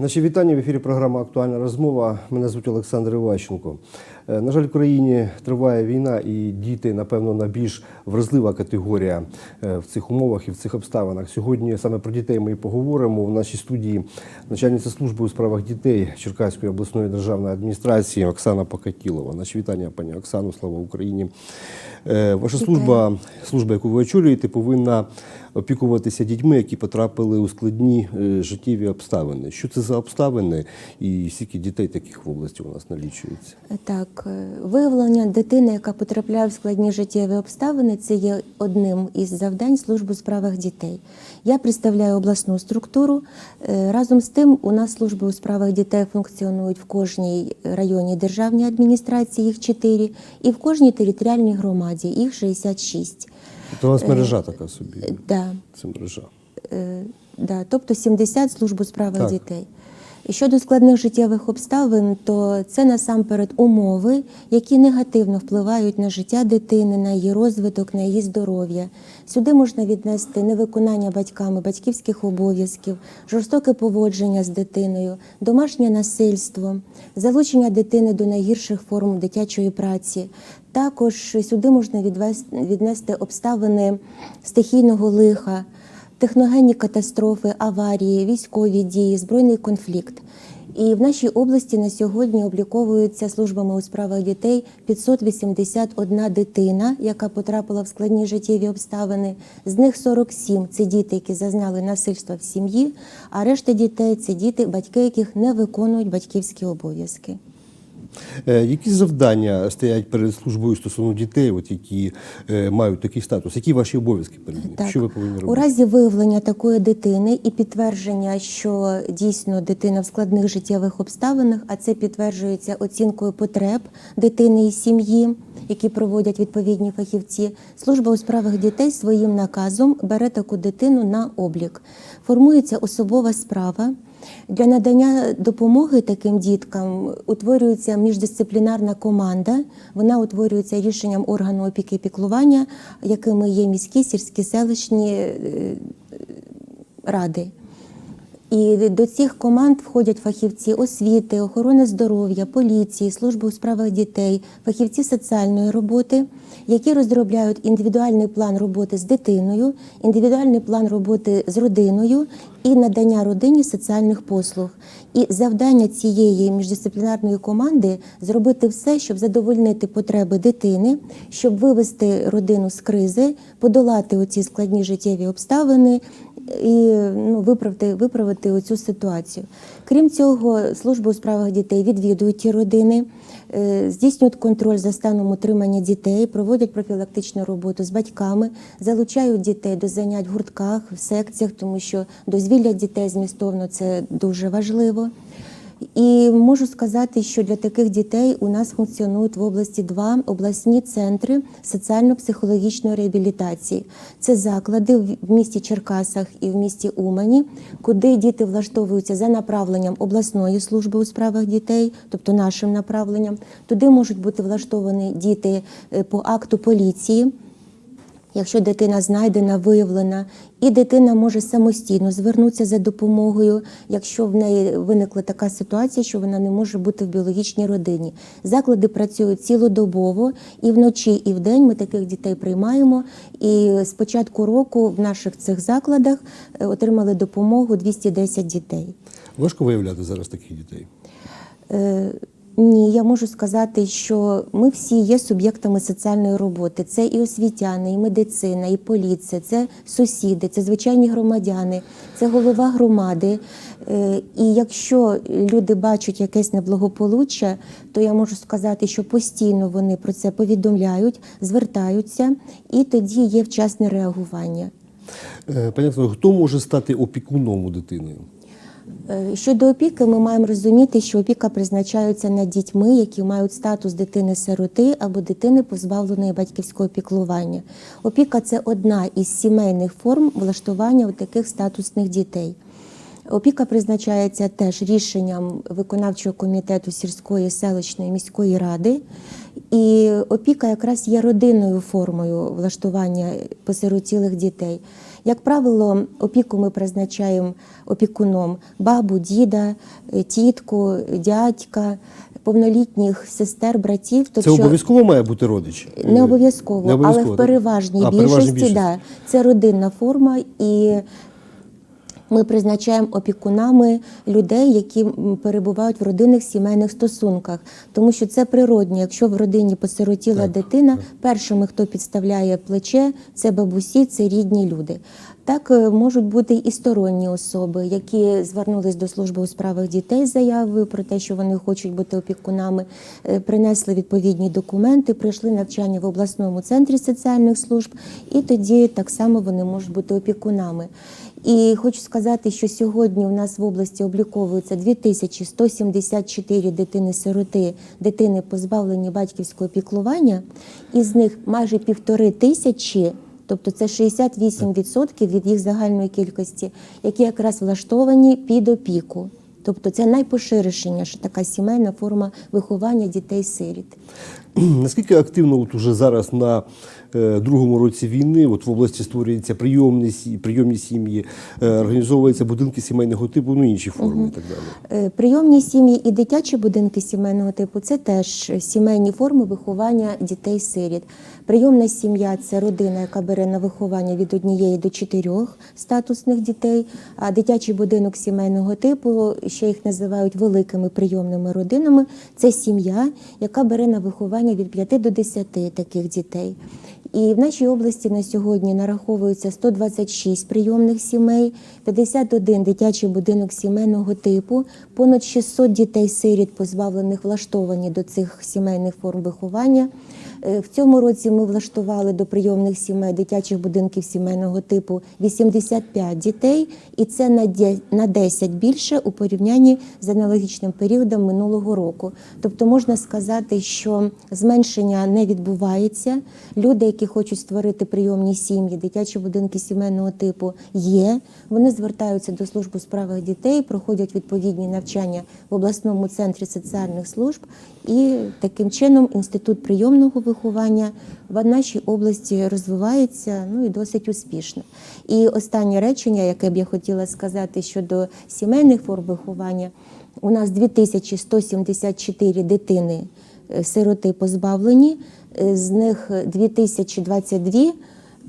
Наші вітання в ефірі програма Актуальна розмова. Мене звуть Олександр Іващенко. Е, На жаль, в країні триває війна, і діти, напевно, найбільш вразлива категорія е, в цих умовах і в цих обставинах. Сьогодні саме про дітей ми і поговоримо. В нашій студії начальниця служби у справах дітей Черкаської обласної державної адміністрації Оксана Покатілова. Наші вітання, пані Оксану, слава Україні. Е, Ваша служба, служба, яку ви очолюєте, повинна опікуватися дітьми, які потрапили у складні е, життєві обставини. Що це за обставини і скільки дітей таких в області у нас налічується? Так, е, виявлення дитини, яка потрапляє в складні життєві обставини, це є одним із завдань служби у справах дітей. Я представляю обласну структуру. Разом з тим, у нас служби у справах дітей функціонують в кожній районній державній адміністрації, їх чотири, і в кожній територіальній громаді, їх 66. Це у вас мережа така собі. Да. Це мережа. Е, да, тобто 70 служб у справах Так. дітей. Щодо складних життєвих обставин, то це насамперед умови, які негативно впливають на життя дитини, на її розвиток, на її здоров'я. Сюди можна віднести невиконання батьками батьківських обов'язків, жорстоке поводження з дитиною, домашнє насильство, залучення дитини до найгірших форм дитячої праці. Також сюди можна віднести обставини стихійного лиха техногенні катастрофи, аварії, військові дії, збройний конфлікт. І в нашій області на сьогодні обліковується службами у справах дітей 581 дитина, яка потрапила в складні життєві обставини. З них 47 – це діти, які зазнали насильства в сім'ї, а решта дітей це діти, батьки яких не виконують батьківські обов'язки. Е, Які завдання стоять перед службою стосовно дітей, от які е, мають такий статус? Які ваші обов'язки перед ними? Що ви повинні робити? У разі виявлення такої дитини і підтвердження, що дійсно дитина в складних життєвих обставинах, а це підтверджується оцінкою потреб дитини і сім'ї, які проводять відповідні фахівці. Служба у справах дітей своїм наказом бере таку дитину на облік. Формується особова справа. Для надання допомоги таким діткам утворюється міждисциплінарна команда. Вона утворюється рішенням органу опіки і піклування, якими є міські, сільські, селищні е, ради. І до цих команд входять фахівці освіти, охорони здоров'я, поліції, служби у справах дітей, фахівці соціальної роботи, які розробляють індивідуальний план роботи з дитиною, індивідуальний план роботи з родиною і надання родині соціальних послуг. І завдання цієї міждисциплінарної команди зробити все, щоб задовольнити потреби дитини, щоб вивести родину з кризи, подолати оці складні життєві обставини і ну, виправити, виправити оцю ситуацію. Крім цього, служби у справах дітей відвідують ті родини, е, здійснюють контроль за станом утримання дітей, проводять профілактичну роботу з батьками, залучають дітей до занять в гуртках, в секціях, тому що дозвілля дітей змістовно це дуже важливо. І можу сказати, що для таких дітей у нас функціонують в області два обласні центри соціально-психологічної реабілітації. Це заклади в місті Черкасах і в місті Умані, куди діти влаштовуються за направленням обласної служби у справах дітей, тобто нашим направленням. Туди можуть бути влаштовані діти е, по акту поліції. Якщо дитина знайдена, виявлена, і дитина може самостійно звернутися за допомогою, якщо в неї виникла така ситуація, що вона не може бути в біологічній родині. Заклади працюють цілодобово, і вночі, і вдень ми таких дітей приймаємо. І з початку року в наших цих закладах е, отримали допомогу 210 дітей. Важко виявляти зараз таких дітей. Е, Ні, я можу сказати, що ми всі є суб'єктами соціальної роботи. Це і освітяни, і медицина, і поліція, це сусіди, це звичайні громадяни, це голова громади. Е, І якщо люди бачать якесь неблагополуччя, то я можу сказати, що постійно вони про це повідомляють, звертаються, і тоді є вчасне реагування. Е, Пані хто може стати опікуном у дитини? Е, Щодо опіки, ми маємо розуміти, що опіка призначається над дітьми, які мають статус дитини-сироти або дитини позбавленої батьківського піклування. Опіка це одна із сімейних форм влаштування таких статусних дітей. Опіка призначається теж рішенням виконавчого комітету сільської селищної міської ради. І опіка якраз є родинною формою влаштування посиротілих дітей. Як правило, опіку ми призначаємо опікуном бабу, діда, тітку, дядька, повнолітніх сестер, братів. Це Тобто, обов'язково має бути родич? не обов'язково, обов'язково, але в переважній А, більшості, переважній більшості. Да, це родинна форма, і ми призначаємо опікунами людей, які перебувають в родинних сімейних стосунках, тому що це природньо. Якщо в родині посиротіла дитина, першими, хто підставляє плече, це бабусі, це рідні люди. Так е, можуть бути і сторонні особи, які звернулись до служби у справах дітей з заявою про те, що вони хочуть бути опікунами, е, принесли відповідні документи, пройшли навчання в обласному центрі соціальних служб, і тоді так само вони можуть бути опікунами. І хочу сказати, що сьогодні у нас в області обліковується 2174 дитини-сироти, дитини позбавлені батьківського піклування, із них майже півтори тисячі. Тобто це 68% від їх загальної кількості, які якраз влаштовані під опіку. Тобто це найпоширеніша така сімейна форма виховання дітей-сиріт. Наскільки активно от уже зараз на другому році війни от в області створюються прийомні, прийомні сім'ї, е, організовуються будинки сімейного типу, ну інші форми і так далі? Е, Прийомні сім'ї і дитячі будинки сімейного типу це теж сімейні форми виховання дітей-сиріт. Прийомна сім'я це родина, яка бере на виховання від однієї до чотирьох статусних дітей. А дитячий будинок сімейного типу, ще їх називають великими прийомними родинами. Це сім'я, яка бере на виховання від 5 до 10 таких дітей. І в нашій області на сьогодні нараховується 126 прийомних сімей, 51 дитячий будинок сімейного типу, понад 600 дітей-сиріт, позбавлених влаштовані до цих сімейних форм виховання. Е, В цьому році ми влаштували до прийомних сімей дитячих будинків сімейного типу 85 дітей, і це на де- на 10 більше у порівнянні з аналогічним періодом минулого року. Тобто можна сказати, що зменшення не відбувається. Люди, які хочуть створити прийомні сім'ї, дитячі будинки сімейного типу, є. Вони звертаються до служби у справах дітей, проходять відповідні навчання в обласному центрі соціальних служб, і таким чином інститут прийомного виховання в нашій області розвивається ну і досить успішно. І останнє речення, яке б я хотіла сказати щодо сімейних форм виховання, у нас 2174 дитини е, сироти позбавлені, е, з них 2022,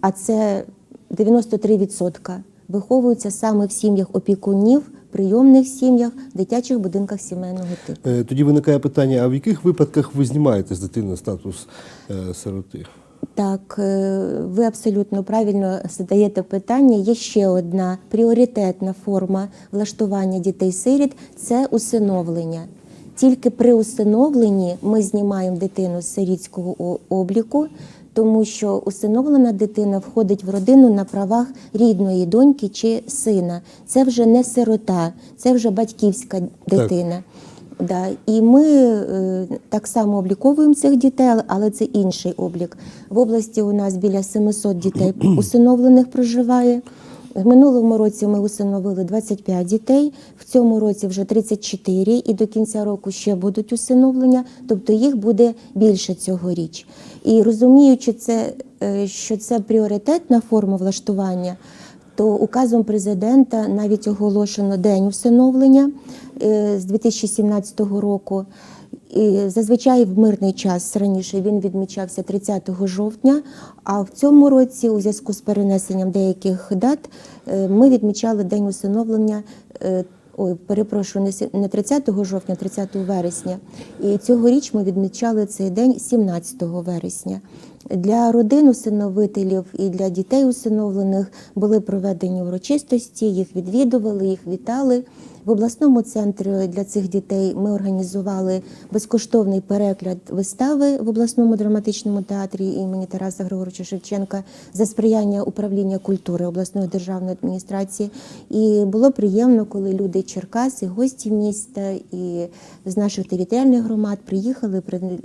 а це 93% виховуються саме в сім'ях опікунів, прийомних сім'ях, дитячих будинках сімейного типу. Е, Тоді виникає питання: а в яких випадках ви знімаєте з дитини статус е, сироти? Так, е, ви абсолютно правильно задаєте питання. Є ще одна пріоритетна форма влаштування дітей-сиріт це усиновлення. Тільки при усиновленні ми знімаємо дитину з сирітського обліку, тому що усиновлена дитина входить в родину на правах рідної доньки чи сина. Це вже не сирота, це вже батьківська дитина. Да. І ми е, так само обліковуємо цих дітей, але- але це інший облік. В області у нас біля 700 дітей усиновлених проживає. В минулому році ми усиновили 25 дітей, в цьому році вже 34, і до кінця року ще будуть усиновлення, тобто їх буде більше цьогоріч. І розуміючи це, е, що це пріоритетна форма влаштування, то указом президента навіть оголошено день усиновлення е, з 2017 року. І зазвичай в мирний час раніше він відмічався 30 жовтня. А в цьому році, у зв'язку з перенесенням деяких дат, е, ми відмічали день усиновлення. е, Ой, перепрошую, не сі- не 30 жовтня, 30 вересня. І цьогоріч ми відмічали цей день 17 вересня. Для родин усиновителів і для дітей усиновлених були проведені урочистості, їх відвідували, їх вітали. В обласному центрі для цих дітей ми організували безкоштовний перегляд вистави в обласному драматичному театрі імені Тараса Григоровича Шевченка за сприяння управління культури обласної державної адміністрації. І було приємно, коли люди Черкас і гості міста і з наших територіальних громад приїхали,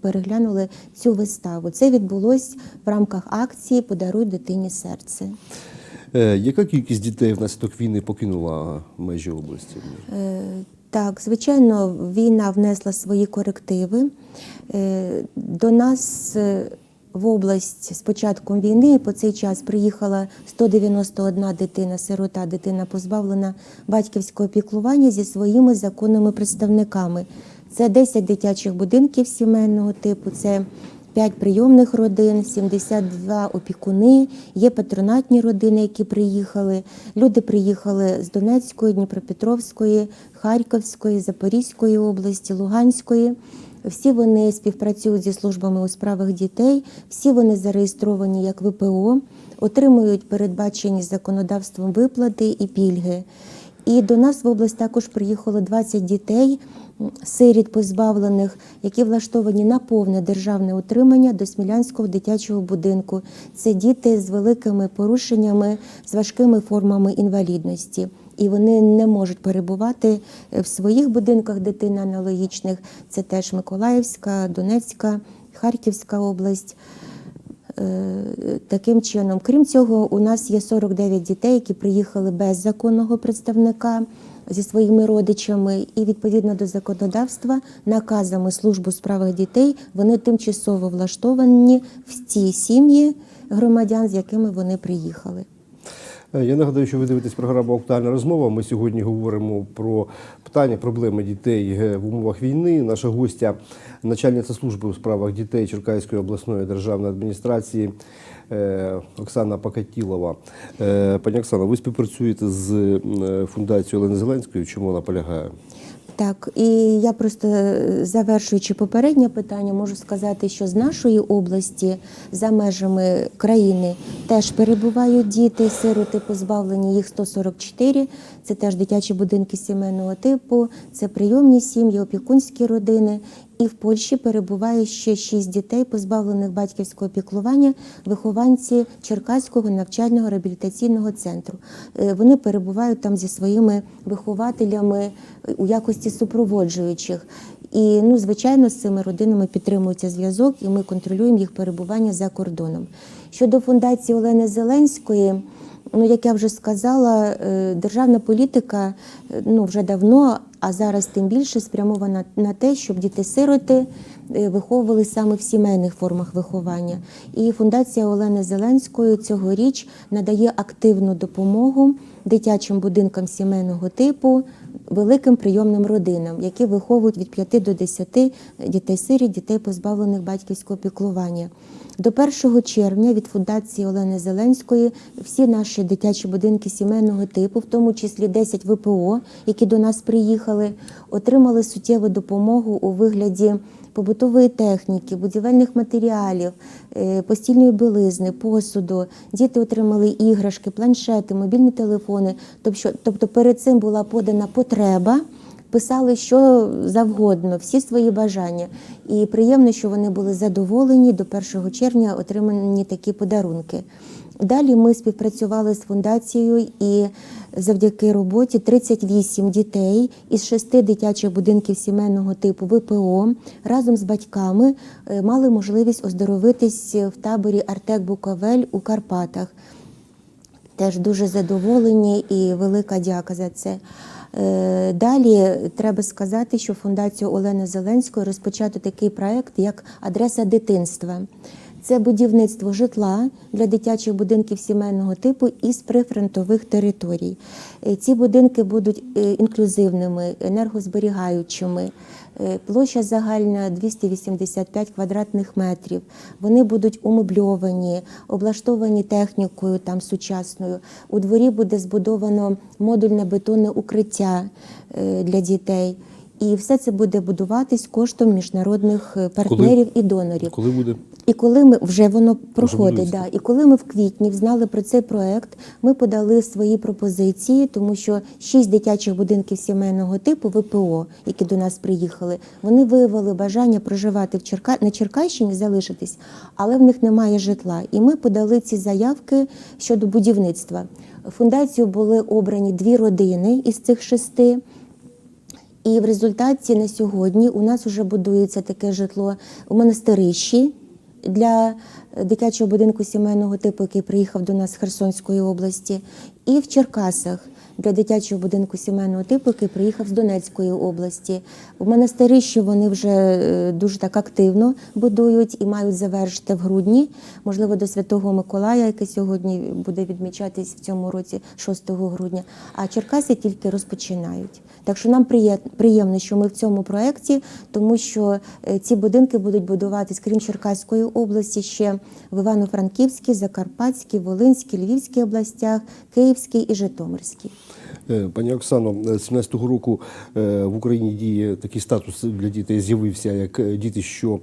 переглянули цю виставу. Це відбулось в рамках акції Подаруй дитині серце. Е, Яка кількість дітей внаслідок війни покинула межі області? Е, Так, звичайно, війна внесла свої корективи. Е, До нас в область з початком війни. По цей час приїхала 191 дитина, сирота, дитина позбавлена батьківського піклування зі своїми законними представниками. Це 10 дитячих будинків сімейного типу, це 5 прийомних родин, 72 опікуни, є патронатні родини, які приїхали. Люди приїхали з Донецької, Дніпропетровської, Харківської, Запорізької області, Луганської. Всі вони співпрацюють зі службами у справах дітей, всі вони зареєстровані як ВПО, отримують передбачені законодавством виплати і пільги. І до нас в область також приїхало 20 дітей, сиріт позбавлених, які влаштовані на повне державне утримання до Смілянського дитячого будинку. Це діти з великими порушеннями, з важкими формами інвалідності. І вони не можуть перебувати в своїх будинках дитини аналогічних. Це теж Миколаївська, Донецька, Харківська область. Е, Таким чином, крім цього, у нас є 49 дітей, які приїхали без законного представника зі своїми родичами, і відповідно до законодавства, наказами служби у справах дітей, вони тимчасово влаштовані в ті сім'ї громадян, з якими вони приїхали. Е, Я нагадаю, що ви дивитесь програму Актуальна розмова. Ми сьогодні говоримо про питання, проблеми дітей е, в умовах війни. Наша гостя, начальниця служби у справах дітей Черкаської обласної державної адміністрації е, Оксана Покатілова. Е, Пані Оксана, ви співпрацюєте з фундацією Олени Зеленської. Чому вона полягає? Так, і я просто е, завершуючи попереднє питання, можу сказати, що з нашої області за межами країни теж перебувають діти, сироти позбавлені, їх 144. Це теж дитячі будинки сімейного типу, це прийомні сім'ї, опікунські родини. І в Польщі перебуває ще шість дітей, позбавлених батьківського піклування, вихованці Черкаського навчального реабілітаційного центру. Е, Вони перебувають там зі своїми вихователями у якості супроводжуючих. І ну, звичайно, з цими родинами підтримується зв'язок, і ми контролюємо їх перебування за кордоном. Щодо фундації Олени Зеленської. Ну, як я вже сказала, е, державна політика е, ну вже давно, а зараз тим більше спрямована на те, щоб діти-сироти е, виховували саме в сімейних формах виховання. І фундація Олени Зеленської цьогоріч надає активну допомогу дитячим будинкам сімейного типу, великим прийомним родинам, які виховують від 5 до 10 дітей сирі, дітей позбавлених батьківського піклування. До 1 червня від фундації Олени Зеленської всі наші дитячі будинки сімейного типу, в тому числі 10 ВПО, які до нас приїхали, отримали суттєву допомогу у вигляді побутової техніки, будівельних матеріалів, е, постільної білизни, посуду. Діти отримали іграшки, планшети, мобільні телефони. Тобто, тобто перед цим була подана потреба писали що завгодно, всі свої бажання. І приємно, що вони були задоволені до 1 червня отримані такі подарунки. Далі ми співпрацювали з фундацією і завдяки роботі 38 дітей із шести дитячих будинків сімейного типу ВПО разом з батьками е, мали можливість оздоровитись в таборі Артек Буковель у Карпатах. Теж дуже задоволені і велика дяка за це. Е, Далі треба сказати, що фундацію Олени Зеленської розпочато такий проект, як адреса дитинства. Це будівництво житла для дитячих будинків сімейного типу із прифронтових територій. Е, Ці будинки будуть е, інклюзивними, енергозберігаючими. Е, Площа загальна 285 квадратних метрів. Вони будуть умебльовані, облаштовані технікою там сучасною. У дворі буде збудовано модульне бетонне укриття для дітей. І все це буде будуватись коштом міжнародних е, партнерів і донорів. Коли буде? І коли ми вже воно проходить, да, і коли ми в квітні знали про цей проект, ми подали свої пропозиції, тому що шість дитячих будинків сімейного типу ВПО, які до нас приїхали, вони виявили бажання проживати в Черка... на Черкащині, залишитись, але в них немає житла. І ми подали ці заявки щодо будівництва. Фундацію були обрані дві родини із цих шести. І в результаті на сьогодні у нас вже будується таке житло у монастирищі для дитячого будинку сімейного типу, який приїхав до нас з Херсонської області, і в Черкасах для дитячого будинку сімейного типу, який приїхав з Донецької області. У монастирі, що вони вже е, дуже так активно будують і мають завершити в грудні, можливо, до Святого Миколая, який сьогодні буде відмічатись в цьому році, 6 грудня. А Черкаси тільки розпочинають. Так що нам приємно, що ми в цьому проєкті, тому що е, ці будинки будуть будуватись, крім Черкаської області, ще в Івано-Франківській, Закарпатській, Волинській, Львівській областях, Київській і Житомирській. Е, Пані Оксано, з 17-го року е, в Україні діє такий статус для дітей з'явився, як е, діти, що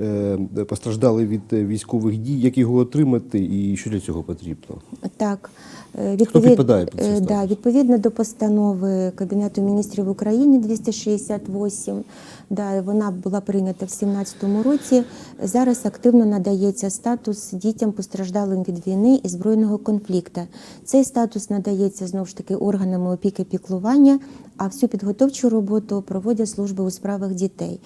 е, постраждали від е, військових дій. Як його отримати і що для цього потрібно? Так, е, відповід... підпадає під цей е, да, відповідно до постанови Кабінету міністрів України 268, да, вона була прийнята в 2017 році. Зараз активно надається статус дітям постраждалим від війни і збройного конфлікту. Цей статус надається знову ж таки органами опіки піклування, а всю підготовчу роботу проводять служби у справах дітей.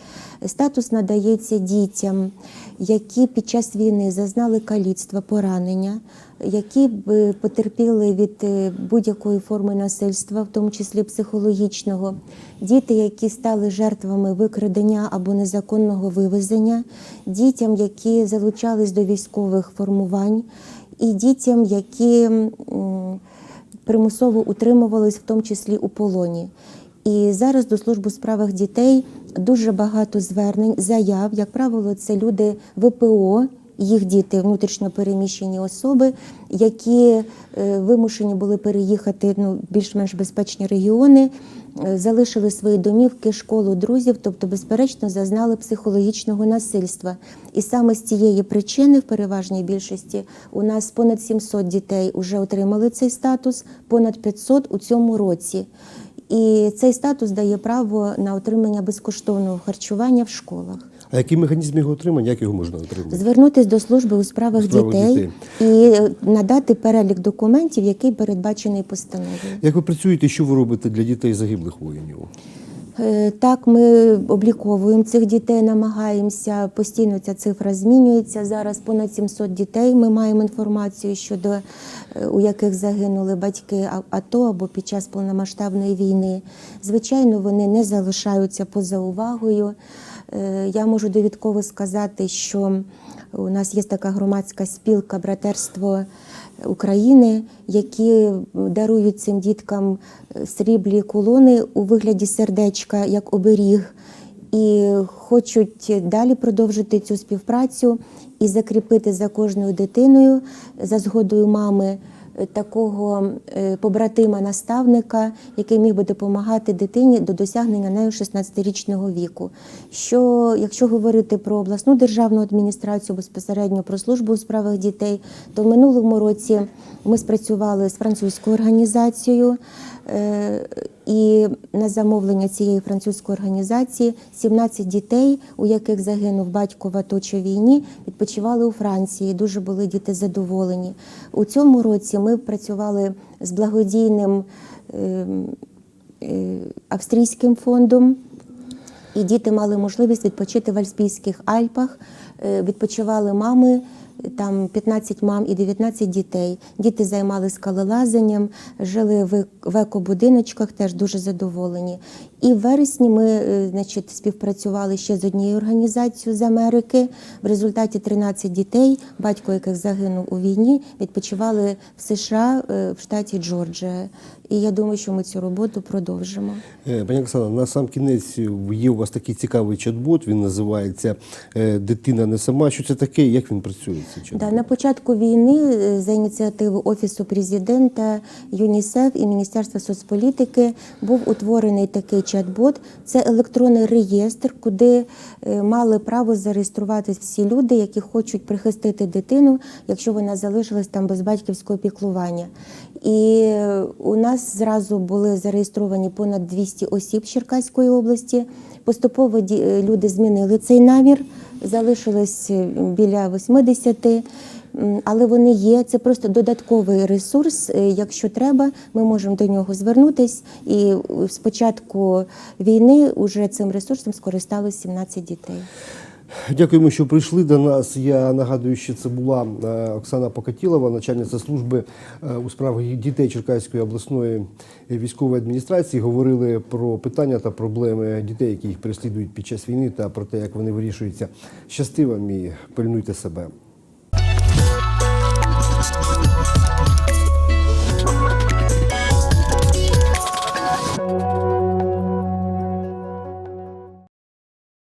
Статус надається дітям, які під час війни зазнали каліцтва, поранення, які б потерпіли від е, будь-якої форми насильства, в тому числі психологічного, діти, які стали жертвами викрадення або незаконного вивезення, дітям, які залучались до військових формувань, і дітям, які примусово утримувались, в тому числі у полоні. І зараз до служби у справах дітей дуже багато звернень, заяв. Як правило, це люди ВПО, їх діти, внутрішньо переміщені особи, які е, вимушені були переїхати ну, більш-менш безпечні регіони, залишили свої домівки, школу, друзів, тобто, безперечно, зазнали психологічного насильства. І саме з цієї причини, в переважній більшості, у нас понад 700 дітей вже отримали цей статус, понад 500 у цьому році. І цей статус дає право на отримання безкоштовного харчування в школах. А який механізм його отримання? Як його можна отримати? Звернутись до служби у справах, У справах дітей, дітей. і надати перелік документів, який передбачений постановою. Як ви працюєте, що ви робите для дітей загиблих воїнів? Е, Так, ми обліковуємо цих дітей, намагаємося постійно ця цифра змінюється. Зараз понад 700 дітей. Ми маємо інформацію щодо е, у яких загинули батьки а- АТО або під час повномасштабної війни. Звичайно, вони не залишаються поза увагою. Е, Я можу довідково сказати, що у нас є така громадська спілка братерство України, які дарують цим діткам сріблі колони у вигляді сердечка як оберіг, і хочуть далі продовжити цю співпрацю і закріпити за кожною дитиною за згодою мами такого е, побратима наставника, який міг би допомагати дитині до досягнення нею 16-річного віку. Що, якщо говорити про обласну державну адміністрацію безпосередньо про службу у справах дітей, то в минулому році ми спрацювали з французькою організацією. Е, І на замовлення цієї французької організації 17 дітей, у яких загинув батько в АТО війні, відпочивали у Франції. Дуже були діти задоволені. У цьому році ми працювали з благодійним е, е, австрійським фондом. І діти мали можливість відпочити в Альпійських Альпах. Відпочивали мами, там 15 мам і 19 дітей. Діти займалися скалолазанням, жили в, екобудиночках, теж дуже задоволені. І в вересні ми е, значить, співпрацювали ще з однією організацією з Америки. В результаті 13 дітей, батько яких загинув у війні, відпочивали в США е, в штаті Джорджія. І я думаю, що ми цю роботу продовжимо. Е, Пані Оксана, на сам кінець є у вас такий цікавий чат-бот, він називається Дитина не сама. Що це таке? Як він працює? Цей? Да, на початку війни за ініціативи Офісу президента, ЮНІСЕФ і Міністерства соцполітики був утворений такий чат-бот. Це електронний реєстр, куди е, мали право зареєструватись всі люди, які хочуть прихистити дитину, якщо вона залишилась там без батьківського піклування. І е, у нас зразу були зареєстровані понад 200 осіб Черкаської області. Поступово е, люди змінили цей намір, залишилось біля 80. Але вони є. Це просто додатковий ресурс. Е, Якщо треба, ми можемо до нього звернутись. І е, з початку війни вже цим ресурсом скористалось 17 дітей. Дякуємо, що прийшли до нас. Я нагадую, що це була е, Оксана Покатілова, начальниця служби е, у справах дітей Черкаської обласної військової адміністрації. Говорили про питання та проблеми дітей, які їх переслідують під час війни, та про те, як вони вирішуються. Щасти вам і пильнуйте себе.